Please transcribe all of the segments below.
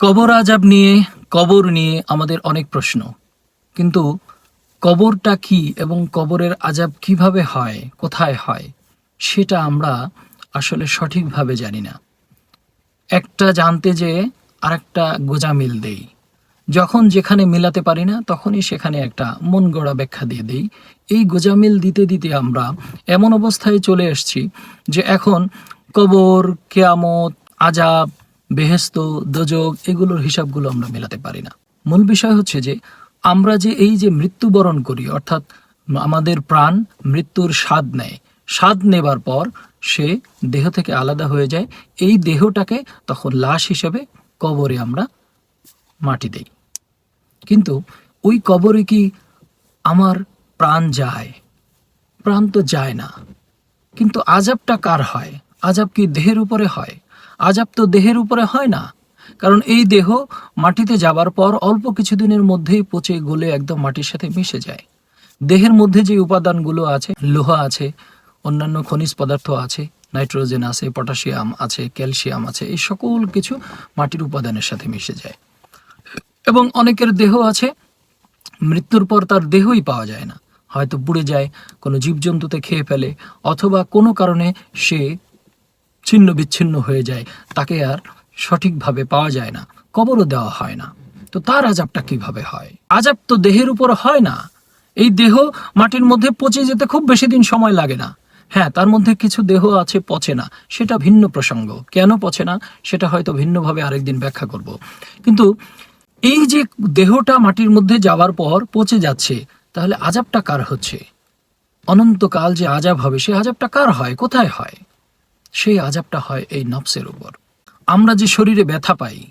কবর আজাব নিয়ে, কবর নিয়ে আমাদের অনেক প্রশ্ন। কিন্তু কবরটা কি এবং কবরের আজাব কীভাবে হয়, কোথায় হয়, সেটা আমরা আসলে সঠিকভাবে জানি না। একটা জানতে যে আর আরেকটা গোজামিল দেই। যখন যেখানে মিলাতে পারি না, তখনই সেখানে একটা মন গড়া ব্যাখ্যা দিয়ে দেই। এই গোজামিল দিতে দিতে আমরা এমন অবস্থায় চলে এসেছি যে এখন কবর, কেয়ামত আজাব বেহেস্ত দোজক এগুলোর হিসাবগুলো আমরা মেলাতে পারি না। মূল বিষয় হচ্ছে যে, আমরা যে এই যে মৃত্যুবরণ করি, অর্থাৎ আমাদের প্রাণ মৃত্যুর স্বাদ নেয়, স্বাদ নেবার পর সে দেহ থেকে আলাদা হয়ে যায়, এই দেহটাকে তখন লাশ হিসেবে কবরে আমরা মাটি দেই। কিন্তু ওই কবরে কি আমার প্রাণ যায়? প্রাণ তো যায় না। কিন্তু আজাবটা কার হয়? আজাব কি দেহের উপরে হয়? আজাব তো দেহের উপরে হয় না। কারণ এই দেহ মাটিতে যাবার পর অল্প কিছুদিনের মধ্যেই পচে গলে একদম মাটির সাথে মিশে যায়। দেহের মধ্যে যে উপাদানগুলো আছে, লোহা আছে, অন্যান্য খনিজ পদার্থ আছে, নাইট্রোজেন আছে, পটাশিয়াম আছে, ক্যালসিয়াম আছে, এই সকল কিছু মাটির উপাদানের সাথে মিশে যায়। এবং অনেকের দেহ আছে, মৃত্যুর পর তার দেহই পাওয়া যায় না। হয়তো পুড়ে যায়, কোনো জীবজন্তুতে খেয়ে ফেলে, অথবা কোনো কারণে সে ছিন্ন বিচ্ছিন্ন হয়ে যায়, তাকে আর সঠিকভাবে পাওয়া যায় না, কবরও দেওয়া হয় না। তো তার আজাবটা কীভাবে হয়? আজাব তো দেহের উপর হয় না। এই দেহ মাটির মধ্যে পচে যেতে খুব বেশি দিন সময় লাগে না। হ্যাঁ তার মধ্যে কিছু দেহ আছে, পচে না। সেটা ভিন্ন প্রসঙ্গ। কেন পচে না? সেটা হয়তো ভিন্নভাবে আরেকদিন ব্যাখ্যা করব। কিন্তু এই যে দেহটা মাটির মধ্যে যাওয়ার পর পচে যাচ্ছে, তাহলে আজাবটা কার হচ্ছে? অনন্তকাল যে আজাব হবে, সে আজাবটা কার হয়? কোথায় হয়? সেই আজাবটা হয় এই নফসের উপর। আমরা যে শরীরে ব্যথা পাই,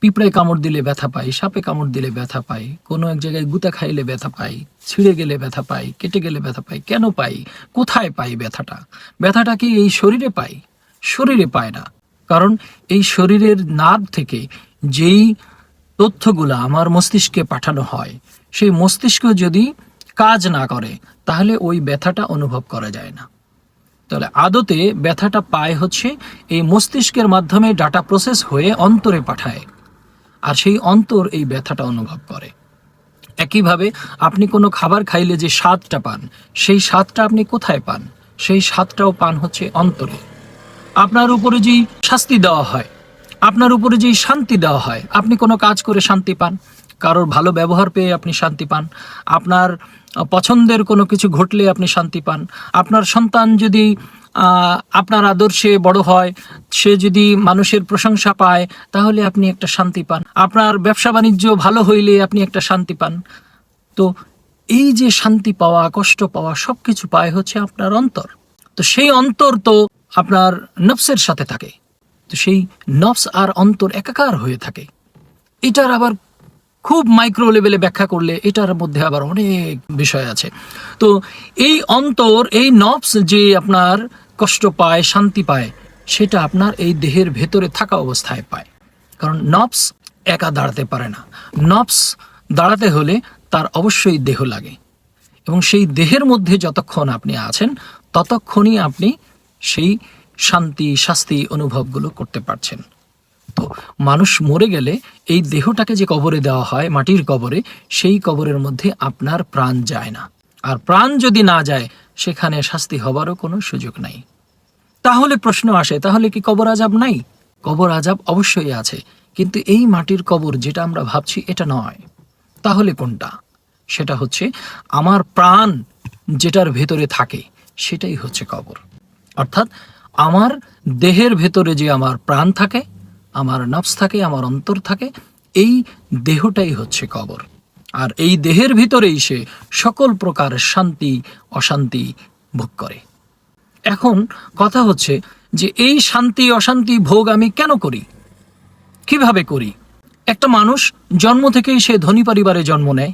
পিঁপড়ায় কামড় দিলে ব্যথা পাই, সাপে কামড় দিলে ব্যথা পাই, কোনো এক জায়গায় গুতা খাইলে ব্যথা পাই, ছিঁড়ে গেলে ব্যথা পাই, কেটে গেলে ব্যথা পাই, কেন পাই, কোথায় পাই ব্যথাটা? ব্যথাটা কি এই শরীরে পাই? শরীরে পায় না। কারণ এই শরীরের নার্ভ থেকে যেই তথ্যগুলা আমার মস্তিষ্কে পাঠানো হয়, সেই মস্তিষ্ক যদি কাজ না করে, তাহলে ওই ব্যথাটা অনুভব করা যায় না। তাহলে আদতে ব্যথাটা পায় হচ্ছে এই মস্তিষ্কের মাধ্যমে ডাটা প্রসেস হয়ে অন্তরে পাঠায়। আর সেই অন্তর এই ব্যথাটা অনুভব করে। একইভাবে আপনি কোনো খাবার খাইলে যে স্বাদটা পান, সেই স্বাদটা আপনি কোথায় পান? সেই স্বাদটাও পান হচ্ছে অন্তরে। আপনার উপরে যেই শাস্তি দেওয়া হয়, আপনার উপরে যেই শান্তি দেওয়া হয়, আপনি কোনো কাজ করে শান্তি পান? কারোর ভালো ব্যবহার পেয়ে আপনি শান্তি পান। আপনার পছন্দের কোনো কিছু ঘটলে আপনি শান্তি পান। আপনার সন্তান যদি আপনার আদর্শে বড় হয়, সে যদি মানুষের প্রশংসা পায়, তাহলে আপনি একটা শান্তি পান। আপনার ব্যবসা বাণিজ্য ভালো হইলে আপনি একটা শান্তি পান। তো এই যে শান্তি পাওয়া, কষ্ট পাওয়া সব কিছু পায় হচ্ছে আপনার অন্তর। তো সেই অন্তর তো আপনার নফসের সাথে থাকে। তো সেই নফস আর অন্তর একাকার হয়ে থাকে। এটার আবার খুব মাইক্রো লেভেলে ব্যাখ্যা করলে এটার মধ্যে আবার অনেক বিষয় আছে। তো এই অন্তর, এই নফস যে আপনার কষ্ট পায়, শান্তি পায়, সেটা আপনার এই দেহের ভেতরে থাকা অবস্থায় পায়। কারণ নফস একা দাঁড়াতে পারে না। নফস দাঁড়াতে হলে তার অবশ্যই দেহ লাগে। এবং সেই দেহের মধ্যে যতক্ষণ আপনি আছেন, ততক্ষণই আপনি সেই শান্তি, শাস্তি অনুভবগুলো করতে পারছেন। তো মানুষ মরে গেলে এই দেহটাকে যে কবরে দেওয়া হয়, মাটির কবরে, সেই কবরের মধ্যে আপনার প্রাণ যায় না। আর প্রাণ যদি না যায়, সেখানে শাস্তি হবারও কোনো সুযোগ নাই। তাহলে প্রশ্ন আসে, তাহলে কি কবর আজাব নাই? কবর আজাব অবশ্যই আছে, কিন্তু এই মাটির কবর যেটা আমরা ভাবছি এটা নয়। তাহলে কোনটা? সেটা হচ্ছে, আমার প্রাণ যেটার ভেতরে থাকে, সেটাই হচ্ছে কবর। অর্থাৎ, আমার দেহের ভেতরে যে আমার প্রাণ থাকে আমার নফস থাকে, আমার অন্তর থাকে, এই দেহটাই হচ্ছে কবর। আর এই দেহের ভিতরেই সে সকল প্রকার শান্তি, অশান্তি ভোগ করে। এখন কথা হচ্ছে যে এই শান্তি, অশান্তি ভোগ আমি কেন করি? কীভাবে করি? একটা মানুষ জন্ম থেকেই সে ধনী পরিবারে জন্ম নেয়,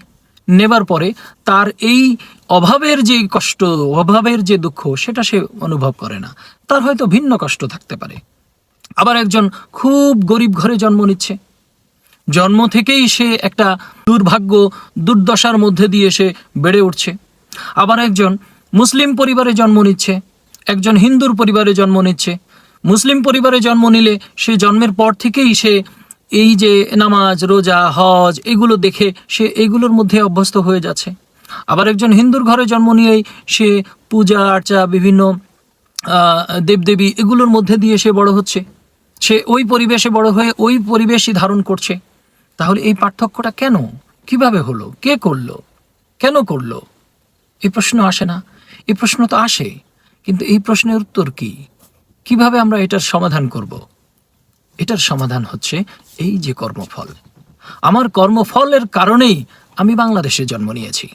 নেবার পরে তার এই অভাবের যে কষ্ট, অভাবের যে দুঃখ, সেটা সে অনুভব করে না। তার হয়তো ভিন্ন কষ্ট থাকতে পারে। আবার একজন খুব গরিব ঘরে জন্ম নিচ্ছে। জন্ম থেকেই সে একটা দুর্ভাগ্য, দুর্দশার মধ্যে দিয়ে সে বেড়ে উঠছে। আবার একজন মুসলিম পরিবারে জন্ম নিচ্ছে, একজন হিন্দুর পরিবারে জন্ম নিচ্ছে। মুসলিম পরিবারে জন্ম নিলে সে জন্মের পর থেকেই সে এই যে নামাজ, রোজা, হজ, এগুলো দেখে সে এগুলোর মধ্যে অভ্যস্ত হয়ে যাচ্ছে। আবার একজন হিন্দুর ঘরে জন্ম নিয়েই সে পূজা, আর্চা, বিভিন্ন দেবদেবী এগুলোর মধ্যে দিয়ে সে বড় হচ্ছে। সে ওই পরিবেশে বড় হয়ে ওই পরিবেশই ধারণ করছে। তাহলে এই পার্থক্যটা কেন? কীভাবে হলো? কে করল? কেন করল? এই প্রশ্ন আসে না। এই প্রশ্ন তো আসে, কিন্তু এই প্রশ্নের উত্তর কি? কীভাবে আমরা এটার সমাধান করব? এটার সমাধান হচ্ছে এই যে কর্মফল। আমার কর্মফলের কারণেই আমি বাংলাদেশে জন্ম নিয়েছি।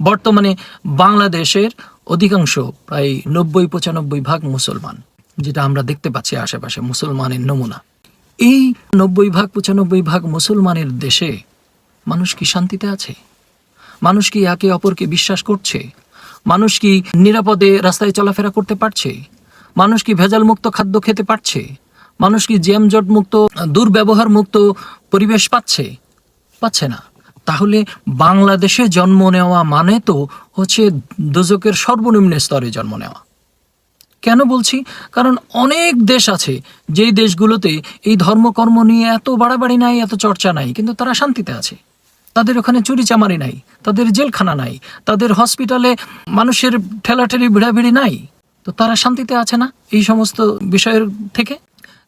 বর্তমানে বাংলাদেশের অধিকাংশ, প্রায় নব্বই পঁচানব্বই ভাগ মুসলমান। যেটা আমরা দেখতে পাচ্ছি আশেপাশে, মুসলমানের নমুনা। এই নব্বই ভাগ, পঁচানব্বই ভাগ মুসলমানের দেশে মানুষ কি শান্তিতে আছে? মানুষ কি একে অপরকে বিশ্বাস করছে? মানুষ কি নিরাপদে রাস্তায় চলাফেরা করতে পারছে? মানুষ কি ভেজাল মুক্ত খাদ্য খেতে পারছে? মানুষ কি জ্যামজট মুক্ত দুর্ব্যবহার মুক্ত পরিবেশ পাচ্ছে? পাচ্ছে না। তাহলে বাংলাদেশে জন্ম নেওয়া মানে তো হচ্ছে দুজকের সর্বনিম্ন স্তরে জন্ম নেওয়া। কেন বলছি? কারণ অনেক দেশ আছে যেই দেশগুলোতে এই ধর্মকর্ম নিয়ে এত বাড়াবাড়ি নাই, এত চর্চা নাই, কিন্তু তারা শান্তিতে আছে। তাদের ওখানে চুরি চামারি নাই, তাদের জেলখানা নাই, তাদের হসপিটালে মানুষের ঠেলাঠেলি, ভিড়াভিড়ি নাই। তো তারা শান্তিতে আছে না এই সমস্ত বিষয়ের থেকে?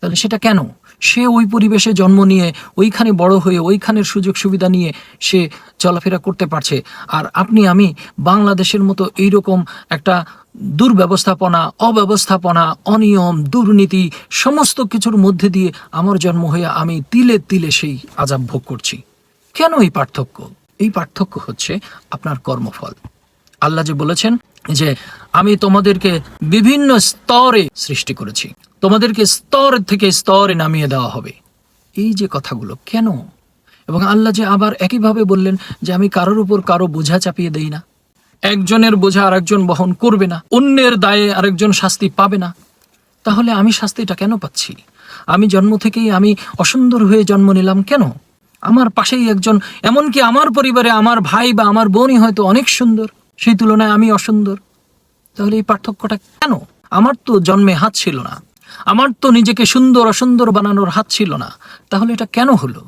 তাহলে সেটা কেন? সে ওই পরিবেশে জন্ম নিয়ে, ওইখানে বড় হয়ে, ওইখানের সুযোগ সুবিধা নিয়ে সে চলাফেরা করতে পারছে। আর আপনি, আমি বাংলাদেশের মতো এইরকম একটা দুর্ব্যবস্থাপনা, অব্যবস্থাপনা, অনিয়ম, দুর্নীতি, সমস্ত কিছুর মধ্যে দিয়ে আমার জন্ম হয়ে আমি তিলে তিলে সেই আজাব ভোগ করছি। কেন এই পার্থক্য? এই পার্থক্য হচ্ছে আপনার কর্মফল। আল্লাহ যে বলেছেন যে আমি তোমাদেরকে বিভিন্ন স্তরে সৃষ্টি করেছি। তোমাদেরকে স্তর থেকে স্তরে নামিয়ে দেওয়া হবে। এই যে কথাগুলো, কেন? এবং আল্লাহ যে আবার একইভাবে বললেন যে আমি কারোর উপর কারও বোঝা চাপিয়ে দেই না। একজনের বোঝা আরেকজন বহন করবে না, অন্যের দায়ে আরেকজন শাস্তি পাবে না। তাহলে আমি শাস্তিটা কেন পাচ্ছি? আমি জন্ম থেকেই আমি অসুন্দর হয়ে জন্ম নিলাম কেন? আমার পাশেই একজন, এমনকি আমার পরিবারে আমার ভাই বা আমার বোনই হয়তো অনেক সুন্দর, সেই তুলনায় আমি অসুন্দর। তাহলে এই পার্থক্যটা কেন? আমার তো জন্মে হাত ছিল না। আমার তো নিজেকে সুন্দর অসুন্দর বানানোর হাত ছিল না। তাহলে এটা কেন হলো?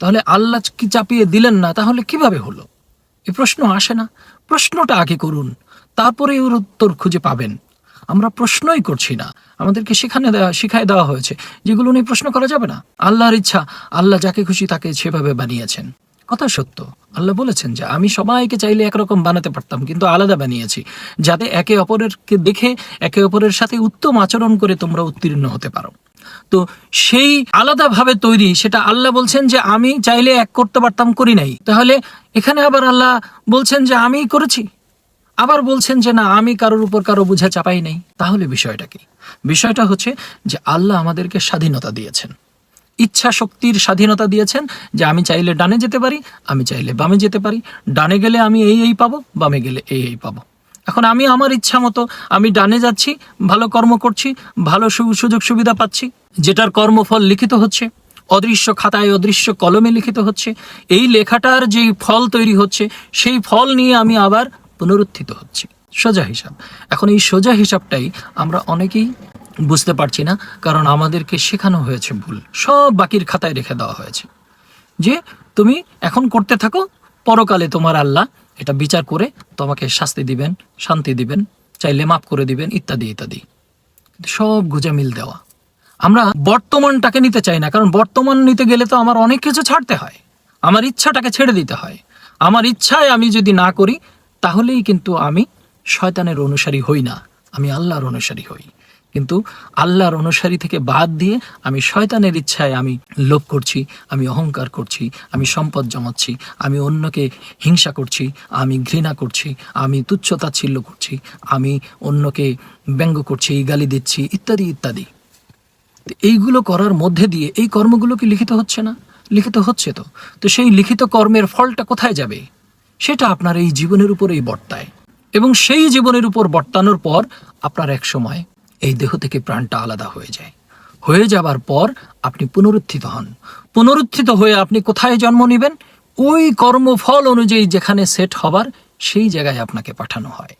তাহলে আল্লাহ কি চাপিয়ে দিলেন না, তাহলে কীভাবে হলো? এই প্রশ্ন আসে না। প্রশ্নটা আগে করুন, তারপরে ওর উত্তর খুঁজে পাবেন। আমরা প্রশ্নই করছি না। আমাদেরকে সেখানে শিখায় দেওয়া হয়েছে। যেগুলো নিয়ে প্রশ্ন করা যাবে না। আল্লাহর ইচ্ছা, আল্লাহ যাকে খুশি তাকে সেভাবে বানিয়েছেন। কথা সত্য। আল্লাহ বলেছেন যে, আমি সবাইকে চাইলে একরকম বানাতে পারতাম, কিন্তু আলাদা বানিয়েছি, যাতে একে অপরেরকে দেখে, একে অপরের সাথে উত্তম আচরণ করে তোমরা উত্তীর্ণ হতে পারো। তো সেই আলাদাভাবে তৈরি, সেটা আল্লাহ বলছেন যে আমি চাইলে এক করতে পারতাম, করি নাই। তাহলে এখানে আবার আল্লাহ বলছেন যে আমি করেছি। আবার বলছেন যে না, আমি কারোর উপর কারও বুঝা চাপাই নাই। তাহলে বিষয়টা কি? বিষয়টা হচ্ছে যে আল্লাহ আমাদেরকে স্বাধীনতা দিয়েছেন। ইচ্ছা শক্তির স্বাধীনতা দিয়েছেন যে আমি চাইলে ডানে যেতে পারি, আমি চাইলে বামে যেতে পারি। ডানে গেলে আমি এই এই পাবো, বামে গেলে এই এই পাবো। এখন আমি আমার ইচ্ছা মতো আমি ডানে যাচ্ছি, ভালো কর্ম করছি, ভালো সুযোগ সুবিধা পাচ্ছি, যেটার কর্মফল লিখিত হচ্ছে, অদৃশ্য খাতায় অদৃশ্য কলমে লিখিত হচ্ছে, এই লেখাটার যে ফল তৈরি হচ্ছে, সেই ফল নিয়ে আমি আবার পুনরুত্থিত হচ্ছি। সোজা হিসাব। এখন এই সোজা হিসাবটাই আমরা অনেকেই বুঝতে পারছি না, কারণ আমাদেরকে শেখানো হয়েছে ভুল। সব বাকির খাতায় রেখে দেওয়া হয়েছে। যে তুমি এখন করতে থাকো, পরকালে তোমার আল্লাহ এটা বিচার করে তোমাকে শাস্তি দিবেন, শান্তি দিবেন, চাইলে মাফ করে দিবেন, ইত্যাদি ইত্যাদি। সব গুজামিল দেওয়া। আমরা বর্তমানটাকে নিতে চাই না, কারণ বর্তমান নিতে গেলে তো আমার অনেক কিছু ছাড়তে হয়। আমার ইচ্ছাটাকে ছেড়ে দিতে হয়। আমার ইচ্ছায় আমি যদি না করি, তাহলেই কিন্তু আমি শয়তানের অনুসারী হই না। আমি আল্লাহর অনুসারী হই। কিন্তু আল্লাহর অনুসারী থেকে বাদ দিয়ে আমি শয়তানের ইচ্ছায় আমি লোভ করছি, আমি অহংকার করছি, আমি সম্পদ জমাচ্ছি, আমি অন্যকে হিংসা করছি, আমি ঘৃণা করছি, আমি তুচ্ছ তাচ্ছিল্য করছি, আমি অন্যকে ব্যঙ্গ করছি, গালি দিচ্ছি, ইত্যাদি ইত্যাদি। এইগুলো করার মধ্যে দিয়ে এই কর্মগুলো কি লিখিত হচ্ছে না? লিখিত হচ্ছে তো। তো সেই লিখিত কর্মের ফলটা কোথায় যাবে? সেটা আপনার এই জীবনের উপরেই বর্তায়। এবং সেই জীবনের উপর বর্তানোর পর আপনার এক সময় এই দেহ থেকে প্রাণটা আলাদা হয়ে যায়। হয়ে যাবার পর আপনি পুনরুত্থিত হন। পুনরুত্থিত হয়ে আপনি কোথায় জন্ম নেবেন? ওই কর্মফল অনুযায়ী যেখানে সেট হবার, সেই জায়গায় আপনাকে পাঠানো হয়।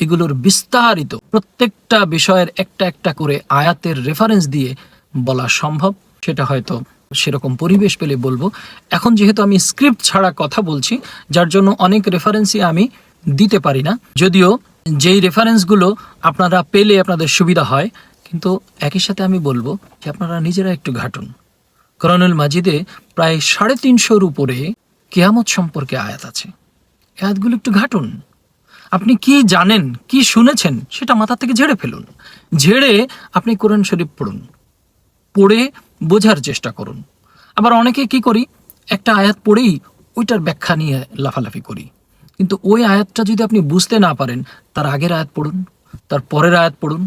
এগুলোর বিস্তারিত প্রত্যেকটা বিষয়ের একটা একটা করে আয়াতের রেফারেন্স দিয়ে বলা সম্ভব। সেটা হয়তো সেরকম পরিবেশ পেলে বলব। এখন যেহেতু আমি স্ক্রিপ্ট ছাড়া কথা বলছি, যার জন্য অনেক রেফারেন্সই আমি দিতে পারি না। যদিও যেই রেফারেন্সগুলো আপনারা পেলে আপনাদের সুবিধা হয়, কিন্তু একই সাথে আমি বলব যে আপনারা নিজেরা একটু ঘাটুন। করণুল মাজিদে প্রায় সাড়ে তিনশোর উপরে কেয়ামত সম্পর্কে আয়াত আছে। আয়াতগুলো একটু ঘাটুন। আপনি কি জানেন, কি শুনেছেন, সেটা মাথা থেকে ঝেড়ে ফেলুন। ঝেড়ে আপনি কোরআন শরীফ পড়ুন। পড়ে বোঝার চেষ্টা করুন। আবার অনেকে কি করি, একটা আয়াত পড়েই ওইটার ব্যাখ্যা নিয়ে লাফালাফি করি। কিন্তু ওই আয়াতটা যদি আপনি বুঝতে না পারেন, তার আগের আয়াত পড়ুন, তার পরের আয়াত পড়ুন,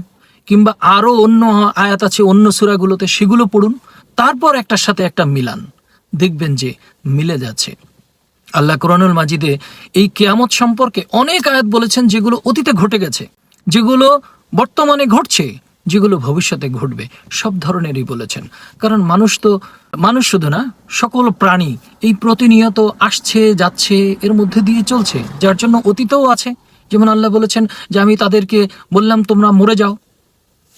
কিংবা আরও অন্য আয়াত আছে অন্য সুরাগুলোতে, সেগুলো পড়ুন, তারপর একটার সাথে একটা মিলান। দেখবেন যে মিলে যাচ্ছে। আল্লাহ কোরআনুল মাজিদে এই কেয়ামত সম্পর্কে অনেক আয়াত বলেছেন যেগুলো অতীতে ঘটে গেছে, যেগুলো বর্তমানে ঘটছে। যেগুলো ভবিষ্যতে ঘটবে, সব ধরনেরই বলেছেন। কারণ মানুষ তো, মানুষ শুধু না, সকল প্রাণী এই প্রতিনিয়ত আসছে, যাচ্ছে, এর মধ্যে দিয়ে চলছে, যার জন্য অতীতেও আছে। যেমন আল্লাহ বলেছেন যে, আমি তাদেরকে বললাম, তোমরা মরে যাও,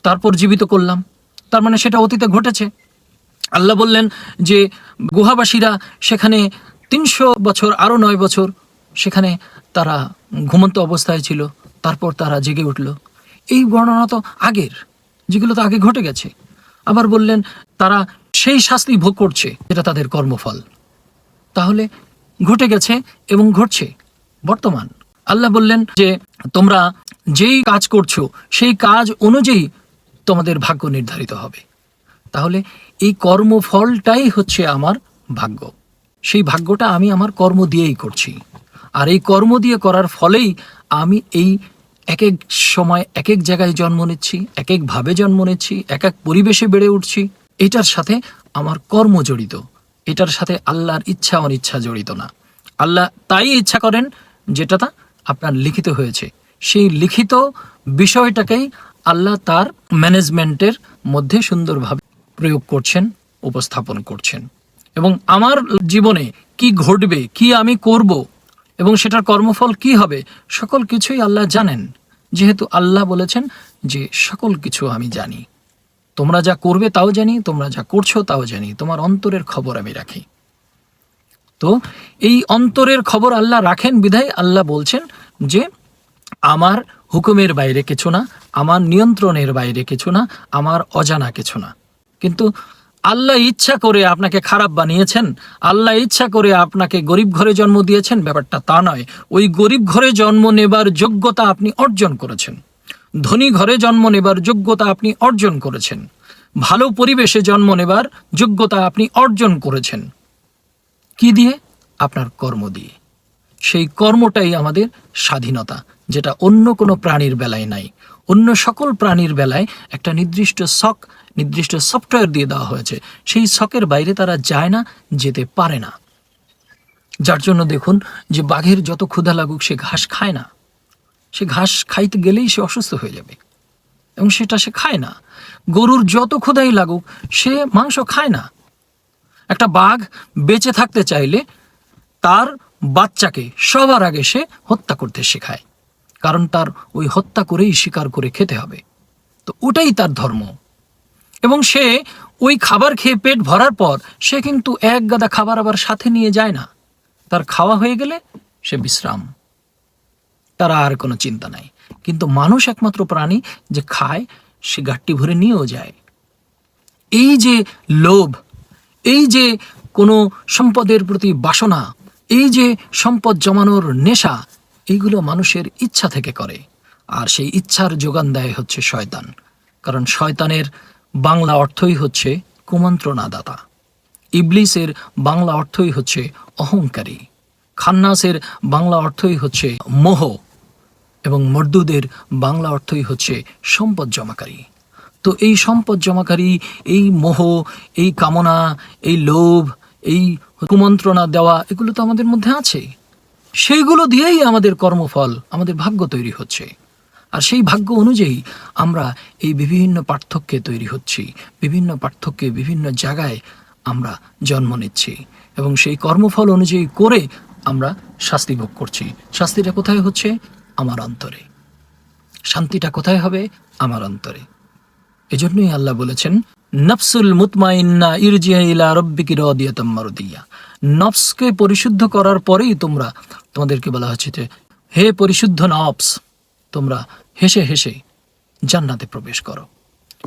তারপর জীবিত করলাম। তার মানে সেটা অতীতে ঘটেছে। আল্লাহ বললেন যে, গুহাবাসীরা সেখানে তিনশো বছর আরও নয় বছর সেখানে তারা ঘুমন্ত অবস্থায় ছিল, তারপর তারা জেগে উঠল। এই বর্ণনা তো আগের। যেগুলো তো আগে ঘটে গেছে। আবার বললেন, তারা সেই শাস্তি ভোগ করছে, যেটা তাদের কর্মফল। তাহলে ঘটে গেছে এবং ঘটছে বর্তমান। আল্লাহ বললেন যে, তোমরা যেই কাজ করছ, সেই কাজ অনুযায়ী তোমাদের ভাগ্য নির্ধারিত হবে। তাহলে এই কর্মফলটাই হচ্ছে আমার ভাগ্য। সেই ভাগ্যটা আমি আমার কর্ম দিয়েই করছি। আর এই কর্ম দিয়ে করার ফলেই আমি এই এক এক সময় এক এক জায়গায় জন্ম নিচ্ছি এক একভাবে জন্ম নিচ্ছি এক এক পরিবেশে বেড়ে উঠছি। এটার সাথে আমার কর্ম জড়িত। এটার সাথে আল্লাহর ইচ্ছা, অনিচ্ছা জড়িত না। আল্লাহ তাই ইচ্ছা করেন যেটা তা আপনার লিখিত হয়েছে। সেই লিখিত বিষয়টাকেই আল্লাহ তার ম্যানেজমেন্টের মধ্যে সুন্দরভাবে প্রয়োগ করছেন, উপস্থাপন করছেন। এবং আমার জীবনে কি ঘটবে, কি আমি করব এবং সেটার কর্মফল কি হবে, সকল কিছুই আল্লাহ জানেন। যেহেতু আল্লাহ বলেছেন যে সকল কিছু আমি জানি। তোমরা যা করবে তাও জানি, তোমরা যা করছ তাও জানি। তোমার অন্তরের খবর আমি রাখি। তো এই অন্তরের খবর আল্লাহ রাখেন বিধায় আল্লাহ বলছেন যে, আমার হুকুমের বাইরে কিছু না, আমার নিয়ন্ত্রণের বাইরে কিছু না, আমার অজানা কিছু না। কিন্তু আল্লাহ ইচ্ছা করে আপনাকে খারাপ বানিয়েছেন, আল্লাহ ইচ্ছা করে আপনাকে গরিব ঘরে জন্ম দিয়েছেন, ব্যাপারটা তা নয়। ওই গরিব ঘরে জন্ম নেবার যোগ্যতা আপনি অর্জন করেছেন। ধনী ঘরে জন্ম নেবার যোগ্যতা আপনি অর্জন করেছেন। ভালো পরিবেশে জন্ম নেবার যোগ্যতা আপনি অর্জন করেছেন। কি দিয়ে? আপনার কর্ম দিয়ে। সেই কর্মটাই আমাদের স্বাধীনতা, যেটা অন্য কোনো প্রাণীর বেলায় নাই। অন্য সকল প্রাণীর বেলায় একটা নির্দিষ্ট শখ, নির্দিষ্ট সফটওয়্যার দিয়ে দেওয়া হয়েছে। সেই শখের বাইরে তারা যায় না, যেতে পারে না। যার জন্য দেখুন যে বাঘের যত ক্ষুধা লাগুক, সে ঘাস খায় না। সে ঘাস খাইতে গেলেই সে অসুস্থ হয়ে যাবে। এবং সেটা সে খায় না। গরুর যত ক্ষুধাই লাগুক, সে মাংস খায় না। একটা বাঘ বেঁচে থাকতে চাইলে তার বাচ্চাকে সবার আগে সে হত্যা করতে শেখায়। কারণ তার ওই হত্যা করেই শিকার করে খেতে হবে। তো ওটাই তার ধর্ম। এবং সে ওই খাবার খেয়ে পেট ভরার পর সে কিন্তু এক গাদা খাবার আবার সাথে নিয়ে যায় না। তার খাওয়া হয়ে গেলে সে বিশ্রাম। তার আর কোনো চিন্তা নাই। কিন্তু মানুষ একমাত্র প্রাণী যে খায়, সে গাঠটি ভরে নিয়েও যায়। এই যে লোভ, এই যে কোনো সম্পদের প্রতি বাসনা, এই যে সম্পদ জমানোর নেশা এইগুলো মানুষের ইচ্ছা থেকে করে, আর সেই ইচ্ছার যোগান দেয় হচ্ছে শয়তান। কারণ শয়তানের বাংলা অর্থই হচ্ছে কুমন্ত্রণাদাতা। ইবলিসের বাংলা অর্থই হচ্ছে অহংকারী। খান্নাসের বাংলা অর্থই হচ্ছে মোহ। এবং মর্দুদের বাংলা অর্থই হচ্ছে সম্পদ জমাকারী। তো এই সম্পদ জমাকারী, এই মোহ, এই কামনা, এই লোভ, এই কুমন্ত্রণা দেওয়া, এগুলো তো আমাদের মধ্যে আছে। সেইগুলো দিয়েই আমাদের কর্মফল, আমাদের ভাগ্য তৈরি হচ্ছে। আর সেই ভাগ্য অনুযায়ী আমরা এই বিভিন্ন পার্থক্যে তৈরি হচ্ছি, বিভিন্ন পার্থক্যে, বিভিন্ন জায়গায় আমরা জন্ম নিচ্ছি এবং সেই কর্মফল অনুযায়ী করে আমরা শাস্তি ভোগ করছি। শাস্তিটা কোথায় হচ্ছে? আমার অন্তরে। শান্তিটা কোথায় হবে? আমার অন্তরে। এজন্যই আল্লাহ বলেছেন, নফসুল মুতমাইন্না ইরজিয়া ইলা রব্বিকি মারদিয়া। নফসকে পরিশুদ্ধ করার পরেই তোমরা তোমাদেরকে বলা হচ্ছে যে, হে পরিশুদ্ধ নফস তোমরা হেসে হেসে জান্নাতে প্রবেশ করো।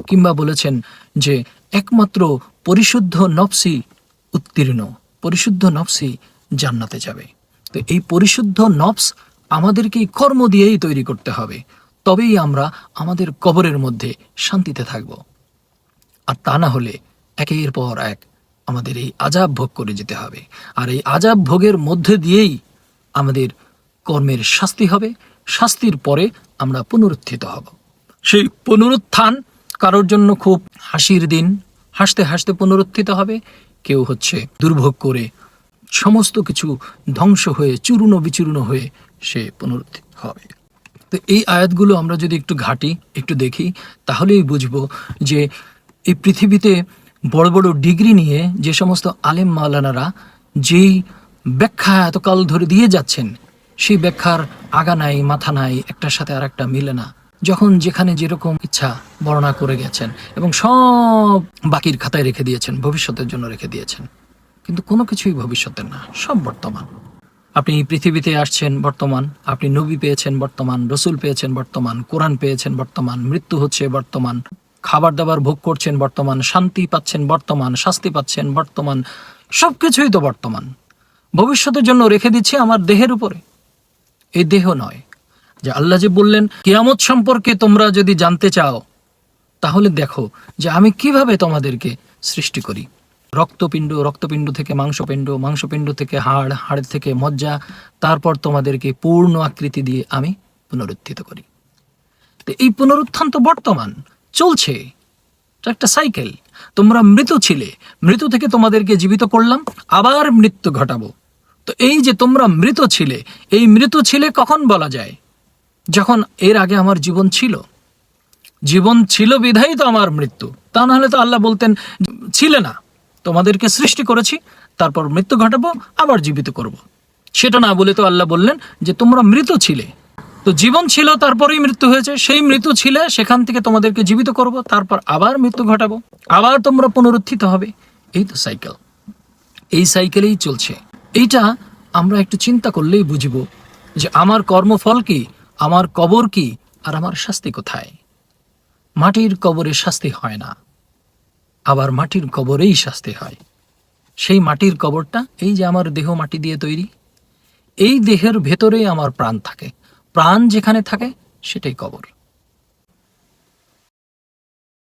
কিংবা বলেছেন যে, একমাত্র পরিশুদ্ধ নফসি উত্তীর্ণ, পরিশুদ্ধ নফসি জান্নাতে যাবে। তো এই পরিশুদ্ধ নফস আমাদেরকে এই কর্ম দিয়েই তৈরি করতে হবে। তবেই আমরা আমাদের কবরের মধ্যে শান্তিতে থাকব। আর তা না হলে একের পর এক আমাদের এই আজাব ভোগ করে যেতে হবে। আর এই আজাব ভোগের মধ্যে দিয়েই আমাদের কর্মের শাস্তি হবে, শাস্তির পরে আমরা পুনরুত্থিত হব। সেই পুনরুত্থান কারোর জন্য খুব হাসির দিন। হাসতে হাসতে পুনরুত্থিত হবে, কেউ হচ্ছে দুর্ভোগ করে সমস্ত কিছু ধ্বংস হয়ে, চূর্ণ বিচূর্ণ হয়ে সে পুনরুত্থিত হবে। তো এই আয়াতগুলো আমরা যদি একটু ঘাটি, একটু দেখি, তাহলেই বুঝব যে এই পৃথিবীতে বড় বড় ডিগ্রি নিয়ে যে সমস্ত আলেম মাওলানারা যেই ব্যাখ্যা এতকাল ধরে দিয়ে যাচ্ছেন, সেই ব্যাখ্যার আগা নাই, মাথা নাই, একটার সাথে আর একটা মিলে না। যখন যেখানে যেরকম ইচ্ছা বর্ণনা করে গেছেন এবং সব বাকির খাতায় রেখে দিয়েছেন, ভবিষ্যতের জন্য রেখে দিয়েছেন। কিন্তু কোনো কিছুই ভবিষ্যতের না, সব বর্তমান। আপনি পৃথিবীতে আসছেন বর্তমান, আপনি নবী পেয়েছেন বর্তমান, রসুল পেয়েছেন বর্তমান, কোরআন পেয়েছেন বর্তমান, মৃত্যু হচ্ছে বর্তমান, খাবার দাবার ভোগ করছেন বর্তমান, শান্তি পাচ্ছেন বর্তমান, শাস্তি পাচ্ছেন বর্তমান সব কিছুই তো বর্তমান। ভবিষ্যতের জন্য রেখে দিচ্ছি আমার দেহের উপরে। এই দেহ নয়, যে আল্লাহ যে বললেন, কিয়ামত সম্পর্কে তোমরা যদি জানতে চাও, তাহলে দেখো যে আমি কীভাবে তোমাদেরকে সৃষ্টি করি। রক্তপিণ্ড রক্তপিণ্ড থেকে মাংসপিণ্ড মাংসপিণ্ড থেকে হাড় হাড় থেকে মজ্জা, তারপর তোমাদেরকে পূর্ণ আকৃতি দিয়ে আমি পুনরুত্থিত করি। তো এই পুনরুত্থান তো বর্তমান, চলছে একটা সাইকেল। তোমরা মৃত ছিলে, মৃত থেকে তোমাদেরকে জীবিত করলাম, আবার মৃত্যু ঘটাবো। তো এই যে তোমরা মৃত ছিলে, এই মৃত ছিলে কখন বলা যায়? যখন এর আগে আমার জীবন ছিল। জীবন ছিল বিধাই তো আমার মৃত্যু। তা না হলে তো আল্লাহ বলতেন, ছিলে না। তোমাদেরকে সৃষ্টি করেছি, তারপর মৃত্যু ঘটাবো, আবার জীবিত করব। সেটা না বলে তো আল্লাহ বললেন যে তোমরা মৃত ছিলে। তো জীবন ছিল, তারপরেই মৃত্যু হয়েছে। সেই মৃত্যু ছিলে, সেখান থেকে তোমাদেরকে জীবিত করব, তারপর আবার মৃত্যু ঘটাবো। আবার তোমরা পুনরুত্থিত হবে। এই তো সাইকেল এই সাইকেলেই চলছে। এইটা আমরা একটু চিন্তা করলেই বুঝব যে আমার কর্মফল কি, আমার কবর কি, আর আমার শাস্তি কোথায়? মাটির কবরে শাস্তি হয় না, আবার মাটির কবরেই শাস্তি হয়। সেই মাটির কবরটা এই যে আমার দেহ মাটি দিয়ে তৈরি, এই দেহের ভেতরেই আমার প্রাণ থাকে। প্রাণ যেখানে থাকে, সেটাই কবর।